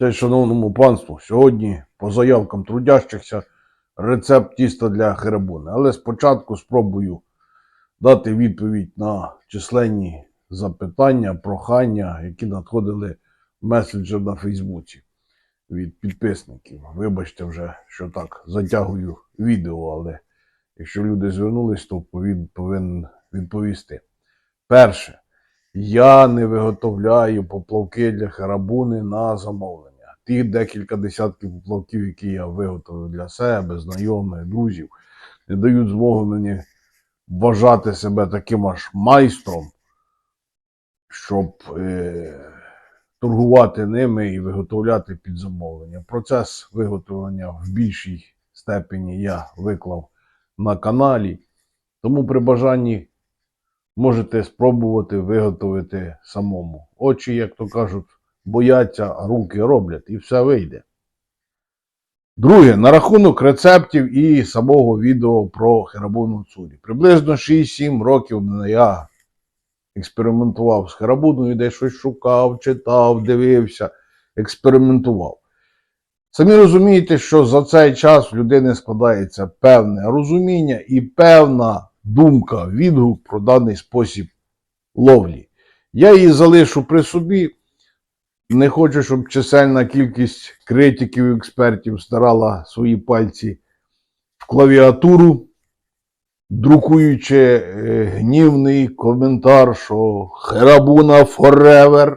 Це шановному панству, сьогодні по заявкам трудящихся рецепт тіста для херебуни. Але спочатку спробую дати відповідь на численні запитання, прохання, які надходили в месенджер на Фейсбуці від підписників. Вибачте вже, що так затягую відео, але якщо люди звернулись, то повин- повинен відповісти. Перше. Я не виготовляю поплавки для харабуни на замовлення. Ті декілька десятків поплавків, які я виготовив для себе, знайомих, друзів, не дають змоги мені вважати себе таким аж майстром, щоб е, торгувати ними і виготовляти під замовлення. Процес виготовлення в більшій степені я виклав на каналі. Тому при бажанні можете спробувати виготовити самому. Очі, як то кажуть, бояться, а руки роблять, і все вийде. Друге, на рахунок рецептів і самого відео про херабуну цурі. Приблизно 6-7 років я експериментував з херабуною, де щось шукав, читав, дивився, експериментував. Самі розумієте, що за цей час в людини складається певне розуміння і певна думка, відгук про даний спосіб ловлі. Я її залишу при собі. Не хочу, щоб чисельна кількість критиків і експертів старала свої пальці в клавіатуру, друкуючи е, гнівний коментар, що Херабуна forever.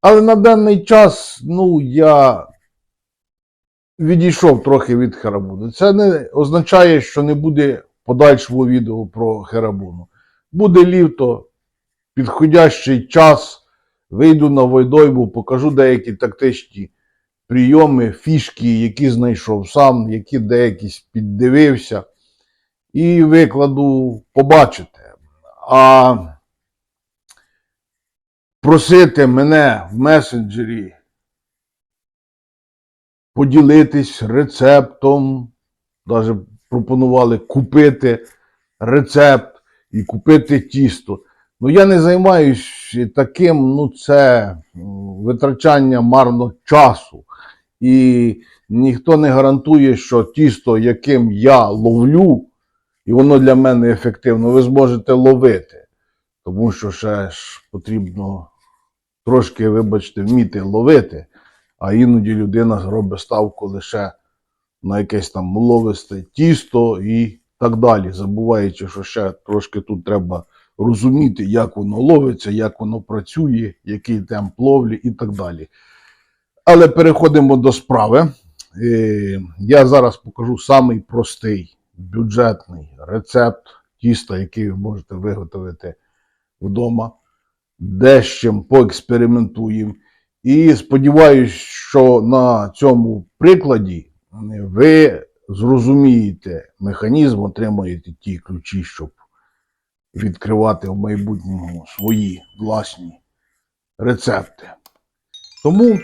Але на даний час, ну, я відійшов трохи від Херабуни. Це не означає, що не буде подальшого відео про Херабуну. Буде літо, підходящий час. Вийду на Войдойбу, покажу деякі тактичні прийоми, фішки, які знайшов сам, які деякі піддивився. І викладу, побачите. А просити мене в месенджері поділитись рецептом, навіть пропонували купити рецепт і купити тісто. Ну, я не займаюсь таким, ну, це витрачання марно часу. І ніхто не гарантує, що тісто, яким я ловлю, і воно для мене ефективно, ви зможете ловити. Тому що ще ж потрібно трошки, вибачте, вміти ловити, а іноді людина робить ставку лише на якесь там ловисте тісто і так далі, забуваючи, що ще трошки тут треба розуміти, як воно ловиться, як воно працює, який темп ловлі і так далі. Але переходимо до справи. Е, Я зараз покажу самий простий бюджетний рецепт тіста, який ви можете виготовити вдома. Дещим поекспериментуємо. І сподіваюся, що на цьому прикладі ви зрозумієте механізм, отримаєте ті ключі, щоб відкривати в майбутньому свої власні рецепти. Тому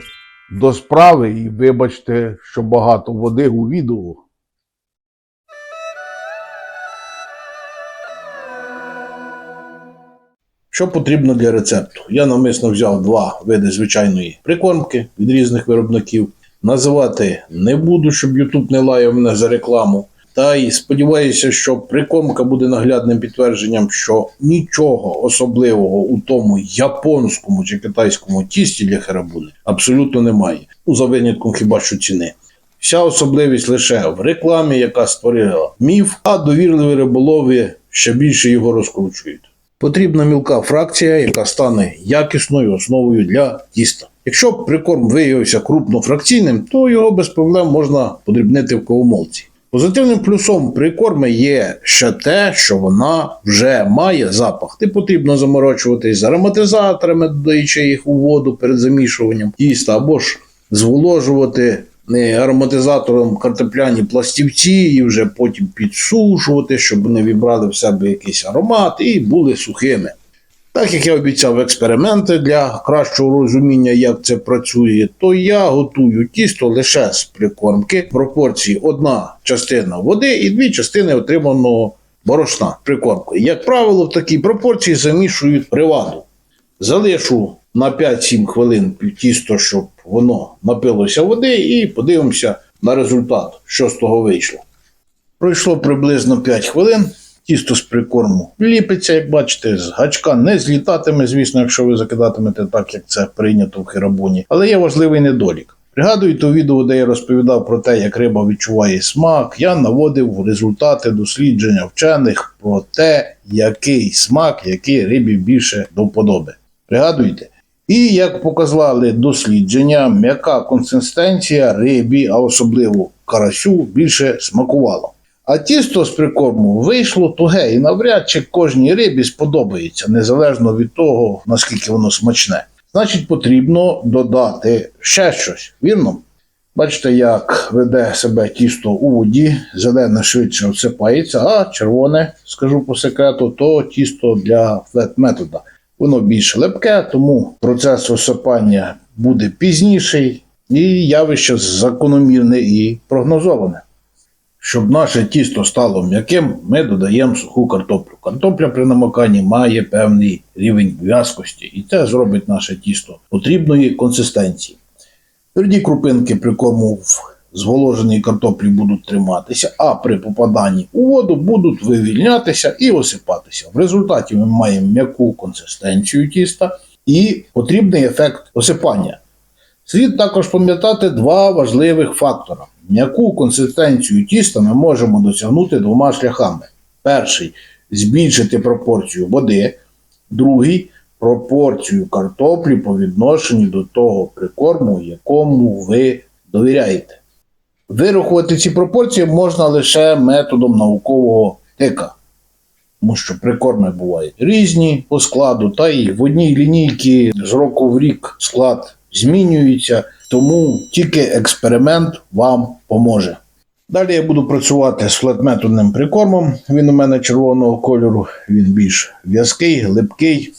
до справи і вибачте, що багато води у відео. Що потрібно для рецепту? Я навмисно взяв два види звичайної прикормки від різних виробників. Називати не буду, щоб YouTube не лаяв мене за рекламу. Та й сподіваюся, що прикормка буде наглядним підтвердженням, що нічого особливого у тому японському чи китайському тісті для херабуни абсолютно немає. Ну, за винятком хіба що ціни. Вся особливість лише в рекламі, яка створила міф, а довірливі риболови ще більше його розкручують. Потрібна мілка фракція, яка стане якісною основою для тіста. Якщо прикорм виявився крупнофракційним, то його без проблем можна подрібнити в кавомолці. Позитивним плюсом прикорми є ще те, що вона вже має запах. Не потрібно заморочуватись з ароматизаторами, додаючи їх у воду перед замішуванням тіста, або ж зволожувати не ароматизатором картопляні пластівці і вже потім підсушувати, щоб вони вібрали в себе якийсь аромат і були сухими. Так як я обіцяв експерименти для кращого розуміння, як це працює, то я готую тісто лише з прикормки пропорції одна частина води і дві частини отриманого борошна прикормкою. Як правило, в такій пропорції замішують приваду. Залишу на 5-7 хвилин тісто, щоб воно напилося води, і подивимося на результат, що з того вийшло. Пройшло приблизно 5 хвилин. Тісто з прикорму ліпиться, як бачите, з гачка не злітатиме, звісно, якщо ви закидатимете так, як це прийнято в херабуні. Але є важливий недолік. Пригадуєте у відео, де я розповідав про те, як риба відчуває смак, я наводив результати дослідження вчених про те, який смак, який рибі більше до вподоби. Пригадуєте? І як показали дослідження, м'яка консистенція рибі, а особливо карасю, більше смакувала. А тісто з прикорму вийшло туге і навряд чи кожній рибі сподобається, незалежно від того, наскільки воно смачне. Значить, потрібно додати ще щось, вірно? Бачите, як веде себе тісто у воді, зелене швидше всипається, а червоне, скажу по секрету, то тісто для флет-метода. Воно більш лепке, тому процес осипання буде пізніший і явище закономірне і прогнозоване. Щоб наше тісто стало м'яким, ми додаємо суху картоплю. Картопля при намоканні має певний рівень в'язкості, і це зробить наше тісто потрібної консистенції. Тверді крупинки при кому в зволоженій картоплі будуть триматися, а при попаданні у воду будуть вивільнятися і осипатися. В результаті ми маємо м'яку консистенцію тіста і потрібний ефект осипання. Слід також пам'ятати два важливих фактора. М'яку консистенцію тіста ми можемо досягнути двома шляхами. Перший збільшити пропорцію води, другий пропорцію картоплі по відношенню до того прикорму, якому ви довіряєте. Вирахувати ці пропорції можна лише методом наукового тика. Тому що прикорми бувають різні по складу, та й в одній лінійці з року в рік склад змінюється, тому тільки експеримент вам поможе. Далі я буду працювати з флетметодним прикормом. Він у мене червоного кольору, він більш в'язкий, липкий.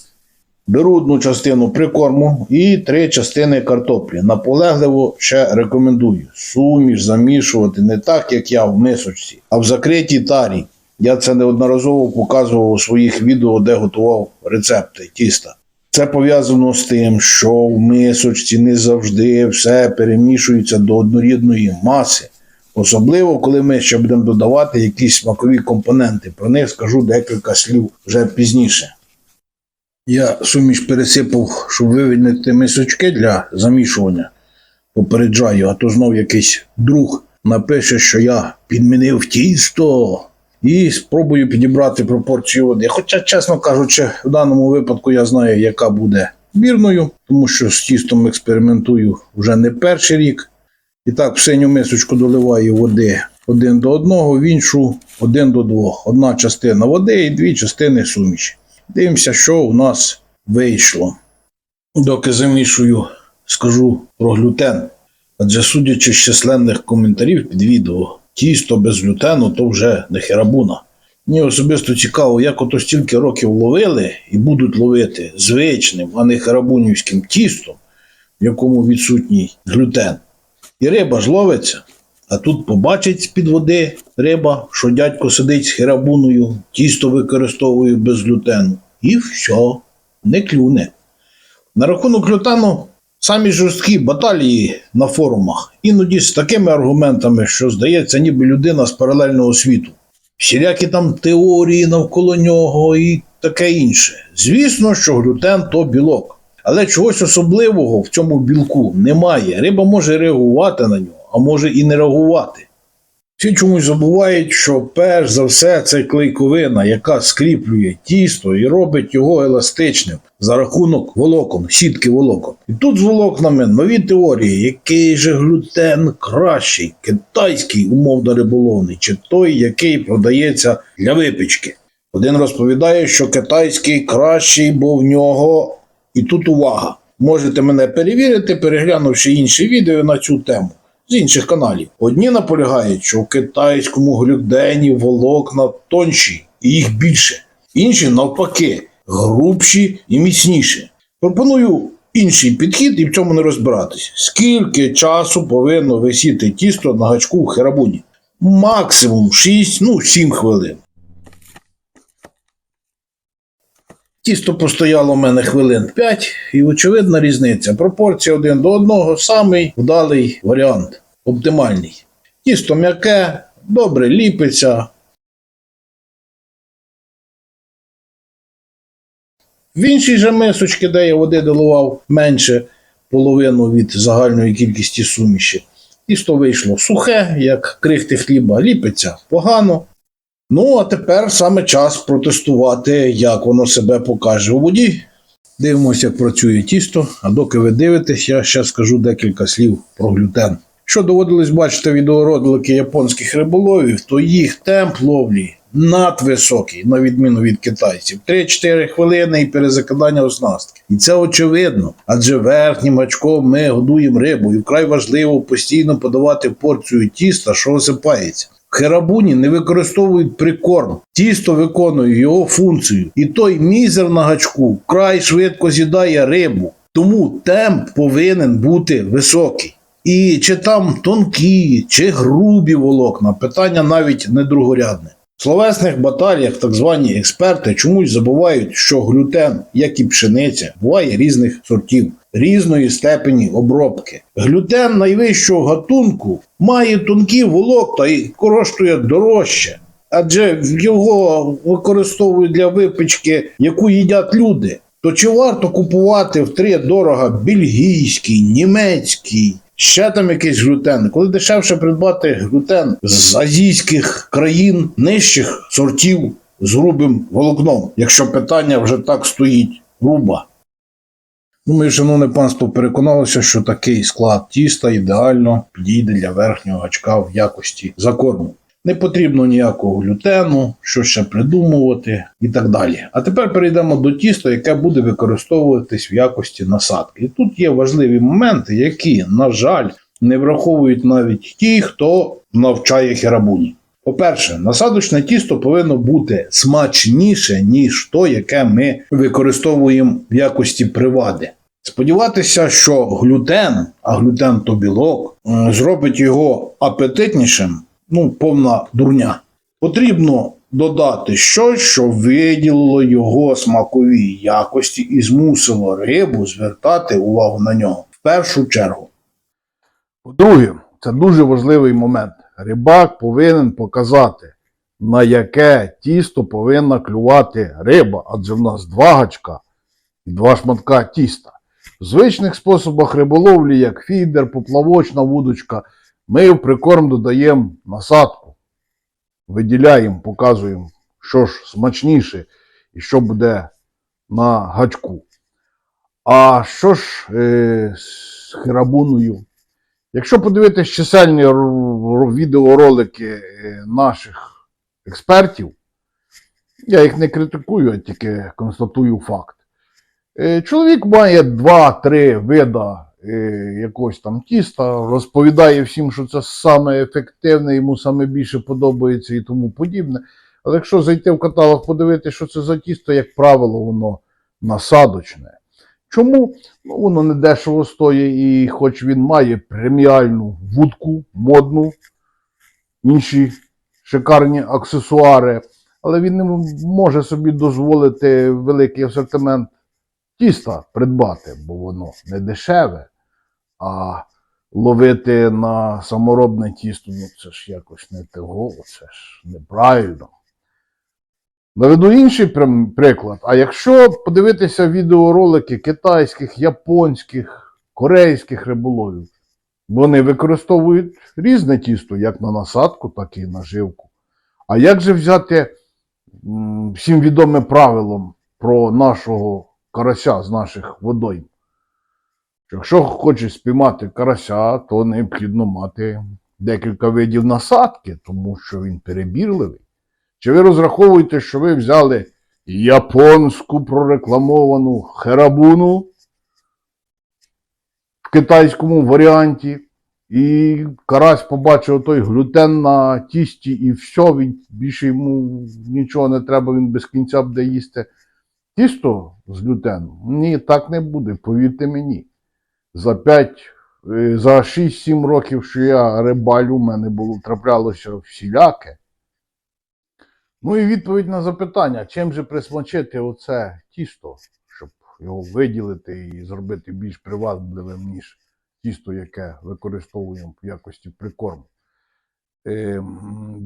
Беру одну частину прикорму і три частини картоплі. Наполегливо ще рекомендую суміш замішувати не так, як я в мисочці, а в закритій тарі. Я це неодноразово показував у своїх відео, де готував рецепти тіста. Це пов'язано з тим, що в мисочці не завжди все перемішується до однорідної маси. Особливо, коли ми ще будемо додавати якісь смакові компоненти. Про них скажу декілька слів вже пізніше. Я суміш пересипав, щоб вивільнити мисочки для замішування. Попереджаю, а то знов якийсь друг напише, що я підмінив тісто і спробую підібрати пропорцію води. Хоча, чесно кажучи, в даному випадку я знаю, яка буде вірною, тому що з тістом експериментую вже не перший рік. І так, в синю мисочку доливаю води один до одного, в іншу один до двох. Одна частина води і дві частини суміші. Дивимося, що у нас вийшло. Доки замішую, скажу про глютен. Адже судячи з численних коментарів під відео, тісто без глютену то вже не херабуна. Мені особисто цікаво, як ото стільки років ловили і будуть ловити звичним, а не херабунівським тістом, в якому відсутній глютен. І риба ж ловиться. А тут побачить з-під води риба, що дядько сидить з херабуною, тісто використовує без глютену. І все, не клюне. На рахунок глютену самі жорсткі баталії на форумах, іноді з такими аргументами, що здається, ніби людина з паралельного світу. Всілякі там теорії навколо нього і таке інше. Звісно, що глютен то білок. Але чогось особливого в цьому білку немає. Риба може реагувати на нього, а може і не реагувати. Всі чомусь забувають, що перш за все це клейковина, яка скріплює тісто і робить його еластичним за рахунок волокон, сітки волокон. І тут з волокнами нові теорії, який же глютен кращий, китайський умовно риболовний, чи той, який продається для випічки. Один розповідає, що китайський кращий, бо в нього і тут увага. Можете мене перевірити, переглянувши інші відео на цю тему з інших каналів. Одні наполягають, що в китайському глюдені волокна тонші і їх більше. Інші навпаки, грубші і міцніші. Пропоную інший підхід і в цьому не розбиратися. Скільки часу повинно висіти тісто на гачку в херабуні? Максимум 6, ну 7 хвилин. Тісто постояло в мене хвилин 5, і очевидна різниця. Пропорція один до одного самий вдалий варіант, оптимальний. Тісто м'яке, добре ліпиться. В іншій же мисочці, де я води доливав менше половину від загальної кількості суміші. Тісто вийшло сухе, як крихти хліба, ліпиться погано. Ну, а тепер саме час протестувати, як воно себе покаже у воді. Дивимося, як працює тісто. А доки ви дивитесь, я ще скажу декілька слів про глютен. Що доводилось бачити відеоролики японських риболовів, то їх темп ловлі надвисокий, на відміну від китайців. 3-4 хвилини і перезакидання оснастки. І це очевидно, адже верхнім очком ми годуємо рибу, і вкрай важливо постійно подавати порцію тіста, що осипається. Херабуні не використовують прикорм. Тісто виконує його функцію, і той мізер на гачку вкрай швидко з'їдає рибу. Тому темп повинен бути високий. І чи там тонкі, чи грубі волокна, питання навіть не другорядне. В словесних баталіях так звані експерти чомусь забувають, що глютен, як і пшениця, буває різних сортів, різної степені обробки. Глютен найвищого гатунку має тонкі волокна і коштує дорожче, адже його використовують для випічки, яку їдять люди. То чи варто купувати втри дорого бельгійський, німецький, ще там якийсь глютен, коли дешевше придбати глютен з азійських країн нижчих сортів з грубим волокном, якщо питання вже так стоїть грубо. Ми, шановне панство, переконалися, що такий склад тіста ідеально підійде для верхнього гачка в якості закорму. Не потрібно ніякого глютену, що ще придумувати і так далі. А тепер перейдемо до тіста, яке буде використовуватись в якості насадки. І тут є важливі моменти, які, на жаль, не враховують навіть ті, хто навчає херабуні. По-перше, насадочне тісто повинно бути смачніше, ніж то, яке ми використовуємо в якості привади. Сподіватися, що глютен, а глютен то білок, е, зробить його апетитнішим, ну, повна дурня. Потрібно додати щось, що виділило його смакові якості і змусило рибу звертати увагу на нього в першу чергу. По-друге, це дуже важливий момент. Рибак повинен показати, на яке тісто повинна клювати риба, адже в нас два гачка і два шматка тіста. В звичних способах риболовлі, як фідер, поплавочна вудочка, ми в прикорм додаємо насадку, виділяємо, показуємо, що ж смачніше і що буде на гачку. А що ж е, з херабуною? Якщо подивитись чисельні відеоролики е, наших експертів, я їх не критикую, а тільки констатую факт. Е, Чоловік має 2-3 вида е, якогось там тіста, розповідає всім, що це саме ефективне, йому саме більше подобається і тому подібне. Але якщо зайти в каталог, подивитися, що це за тісто, як правило, воно насадочне. Чому? Ну, воно не дешево стоїть, і хоч він має преміальну вудку, модну, інші шикарні аксесуари, але він не може собі дозволити великий асортимент тіста придбати, бо воно не дешеве, а ловити на саморобне тісто, ну це ж якось не того, це ж неправильно. Наведу інший приклад. А якщо подивитися відеоролики китайських, японських, корейських риболовів, вони використовують різне тісто, як на насадку, так і на живку. А як же взяти всім відоме правилом про нашого карася з наших водойм? Якщо хочеш спіймати карася, то необхідно мати декілька видів насадки, тому що він перебірливий. Чи ви розраховуєте, що ви взяли японську прорекламовану херабуну в китайському варіанті, і карась побачив той глютен на тісті, і все, він більше йому нічого не треба, він без кінця буде їсти. Тісто з глютеном? Ні, так не буде, повірте мені. За 5, е, за 6-7 років, що я рибалю, у мене було траплялося всіляке. Ну і відповідь на запитання, чим же присмачити оце тісто, щоб його виділити і зробити більш привабливим, ніж тісто, яке використовуємо в якості прикорму. Ем,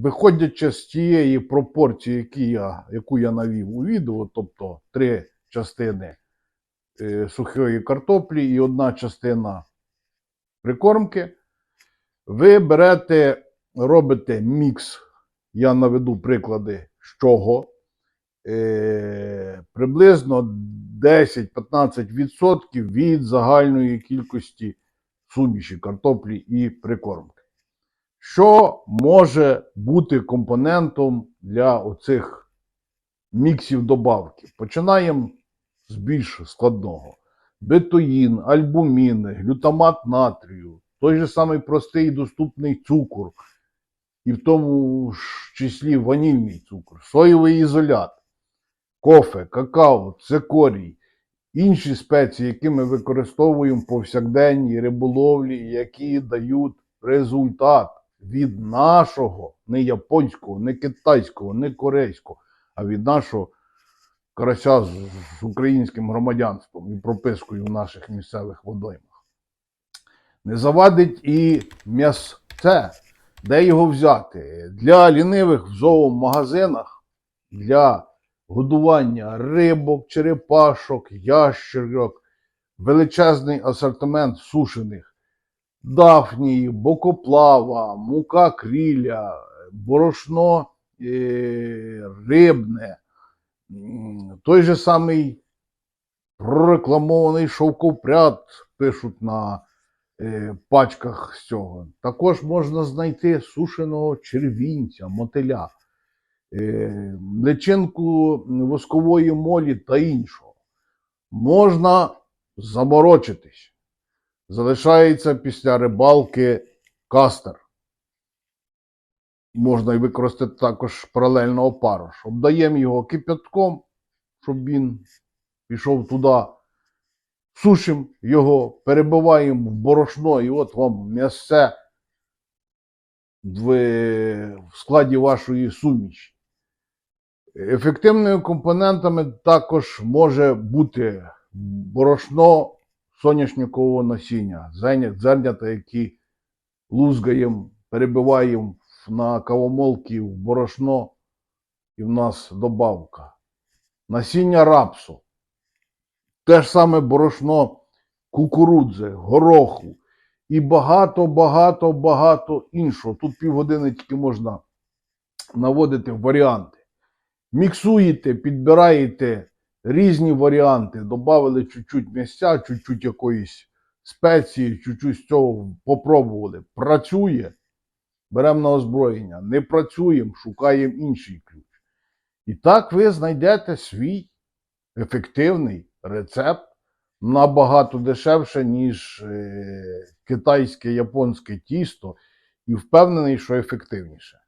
Виходячи з тієї пропорції, які я, яку я навів у відео, тобто три частини е, сухої картоплі і одна частина прикормки, ви берете, робите мікс. Я наведу приклади з чого. Е, приблизно 10-15% від загальної кількості суміші картоплі і прикормки. Що може бути компонентом для оцих міксів добавки? Починаємо з більш складного. Бетоїн, альбумін, глютамат натрію, той же самий простий і доступний цукор, і в тому ж числі ванільний цукор, соєвий ізолят, кофе, какао, цикорій, інші спеції, які ми використовуємо повсякденній риболовлі, які дають результат від нашого, не японського, не китайського, не корейського, а від нашого карася з, українським громадянством і пропискою в наших місцевих водоймах. Не завадить і м'ясце. Де його взяти? Для лінивих в зоомагазинах, для годування рибок, черепашок, ящерок, величезний асортимент сушених дафнії, бокоплава, мука кріля, борошно е, рибне, той же самий прорекламований шовкопряд пишуть на е, пачках з цього. Також можна знайти сушеного червінця, мотиля, е, личинку воскової молі та іншого. Можна заморочитись. Залишається після рибалки кастер. Можна і використати також паралельно опарош. Обдаємо його кипятком, щоб він пішов туди. Сушимо його, перебиваємо в борошно, і от вам м'ясце в, складі вашої суміші. Ефективними компонентами також може бути борошно соняшникового насіння, зернята, які лузгаємо, перебиваємо на кавомолки в борошно, і в нас добавка. Насіння рапсу. Те ж саме борошно кукурудзи, гороху і багато, багато, багато іншого. Тут півгодини тільки можна наводити варіанти. Міксуєте, підбираєте різні варіанти, додали чуть-чуть м'ясця, чуть-чуть якоїсь спеції, чуть-чуть цього попробували. Працює, беремо на озброєння. Не працюємо, шукаємо інший ключ. І так ви знайдете свій ефективний рецепт набагато дешевше, ніж е, китайське японське тісто, і впевнений, що ефективніше.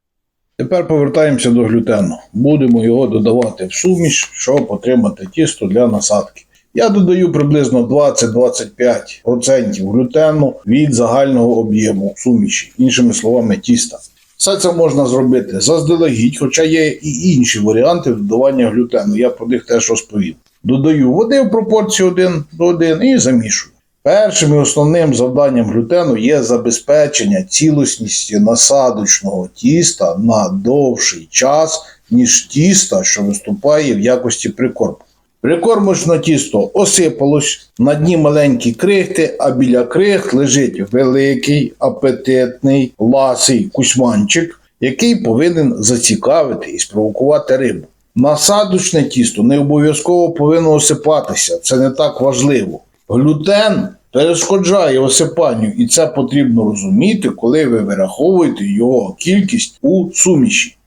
Тепер повертаємося до глютену. Будемо його додавати в суміш, щоб отримати тісто для насадки. Я додаю приблизно 20-25% глютену від загального об'єму суміші, іншими словами, тіста. Все це можна зробити заздалегідь, хоча є і інші варіанти додавання глютену. Я про них теж розповім. Додаю води в пропорції 1 до 1 і замішую. Першим і основним завданням глютену є забезпечення цілісності насадочного тіста на довший час, ніж тіста, що виступає в якості прикорму. Прикормочне тісто осипалось, на дні маленькі крихти, а біля крихт лежить великий, апетитний, ласий кусманчик, який повинен зацікавити і спровокувати рибу. Насадочне тісто не обов'язково повинно осипатися, це не так важливо. Глютен перешкоджає осипанню, і це потрібно розуміти, коли ви вираховуєте його кількість у суміші.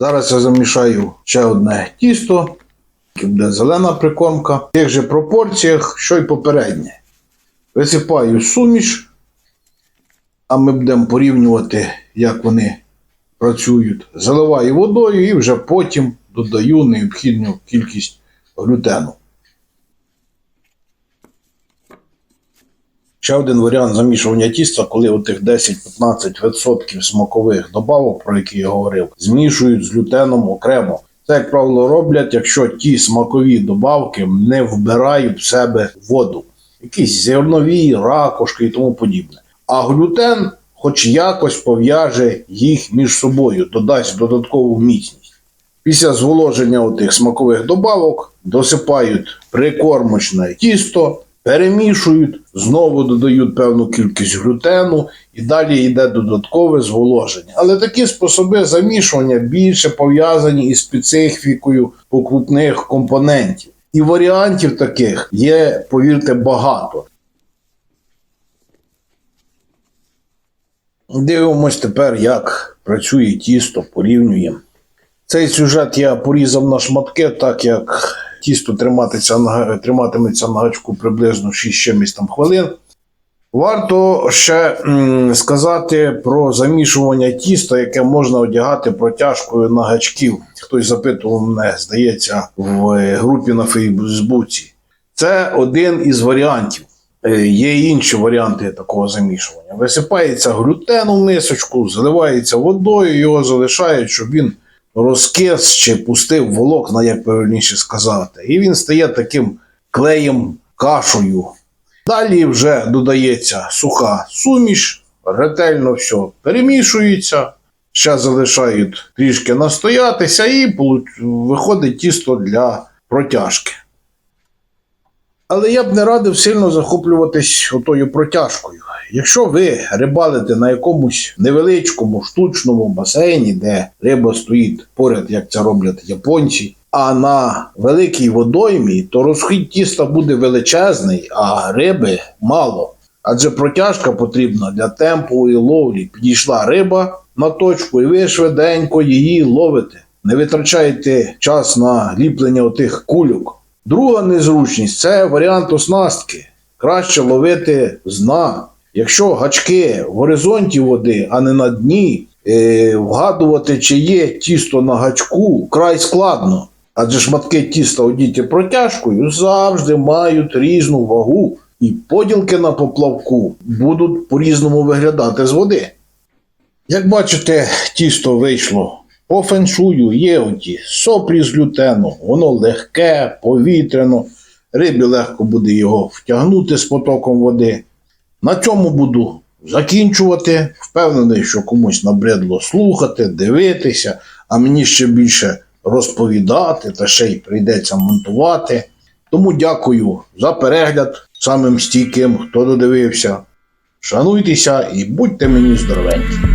Зараз я замішаю ще одне тісто, буде зелена прикормка, в тих же пропорціях, що й попереднє. Висипаю суміш, а ми будемо порівнювати, як вони працюють. Заливаю водою і вже потім додаю необхідну кількість глютену. Ще один варіант замішування тіста, коли отих 10-15% смакових добавок, про які я говорив, змішують з глютеном окремо. Це, як правило, роблять, якщо ті смакові добавки не вбирають в себе воду, якісь зернові, ракушки і тому подібне. А глютен, хоч якось пов'яже їх між собою, додасть додаткову міцність. Після зволоження отих смакових добавок досипають прикормочне тісто, перемішують, знову додають певну кількість глютену і далі йде додаткове зволоження. Але такі способи замішування більше пов'язані із специфікою покупних компонентів. І варіантів таких є, повірте, багато. Дивимось тепер, як працює тісто, порівнюємо. Цей сюжет я порізав на шматки, так як тісто триматиметься на, триматиметься на гачку приблизно 6 чимось там хвилин. Варто ще сказати про замішування тіста, яке можна одягати протяжкою на гачків. Хтось запитував мене, здається, в е, групі на Фейсбуці. Це один із варіантів. Е, Є інші варіанти такого замішування. Висипається глютен у мисочку, заливається водою, його залишають, щоб він розкис чи пустив волокна, як правильніше сказати. І він стає таким клеєм кашею. Далі вже додається суха суміш, ретельно все перемішується. Ще залишають трішки настоятися, і виходить тісто для протяжки. Але я б не радив сильно захоплюватись отою протяжкою. Якщо ви рибалите на якомусь невеличкому штучному басейні, де риба стоїть поряд, як це роблять японці, а на великій водоймі, то розхід тіста буде величезний, а риби мало. Адже протяжка потрібна для темпової ловлі. Підійшла риба на точку, і ви швиденько її ловите. Не витрачайте час на ліплення отих кульок. Друга незручність це варіант оснастки. Краще ловити з дна. Якщо гачки в горизонті води, а не на дні, е, вгадувати, чи є тісто на гачку, край складно. Адже шматки тіста одіті протяжкою завжди мають різну вагу, і поділки на поплавку будуть по-різному виглядати з води. Як бачите, тісто вийшло по феншую, є оті соплі з глютену, воно легке, повітряно, рибі легко буде його втягнути з потоком води. На цьому буду закінчувати. Впевнений, що комусь набридло слухати, дивитися, а мені ще більше розповідати та ще й прийдеться монтувати. Тому дякую за перегляд самим стійким, хто додивився. Шануйтеся і будьте мені здоровенькі.